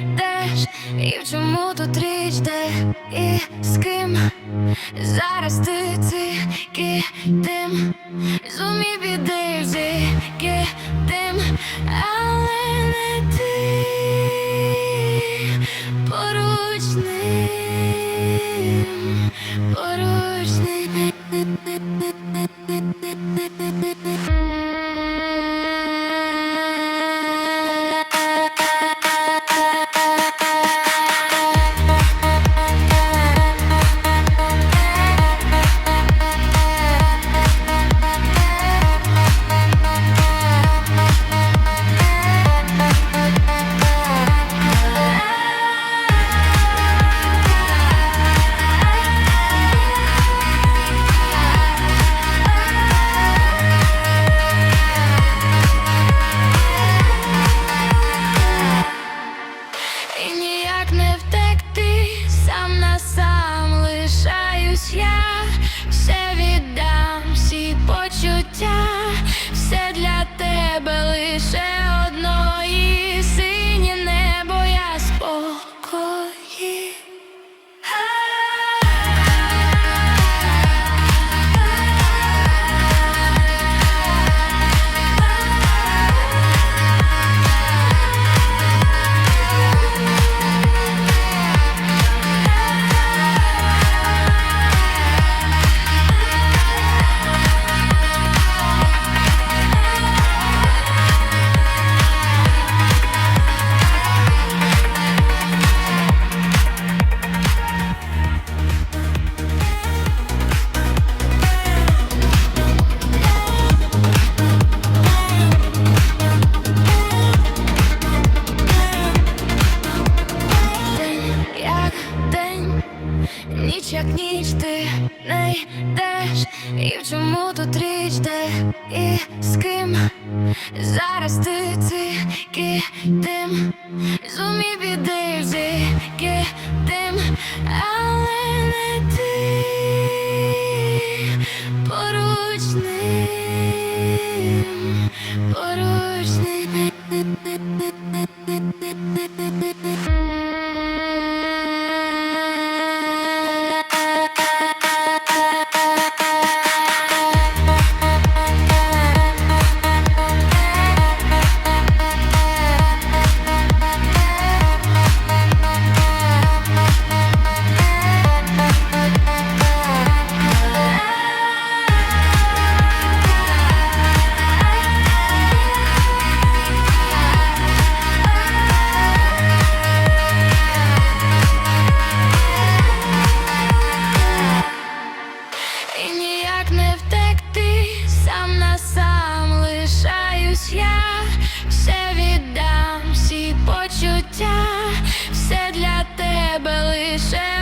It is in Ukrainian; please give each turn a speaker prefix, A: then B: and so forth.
A: йдеш, і в чому тут річ де і з ким? Зараз ти тільки тим. Зумів іди тільки тим, але не ти поруч ним, поруч ним. Тебе лише ніч як ніч, ти не йдеш, і в чому тут річ, де і з ким? Зараз ти тим, зумів лишаюсь я, все віддам, всі почуття, все для тебе лише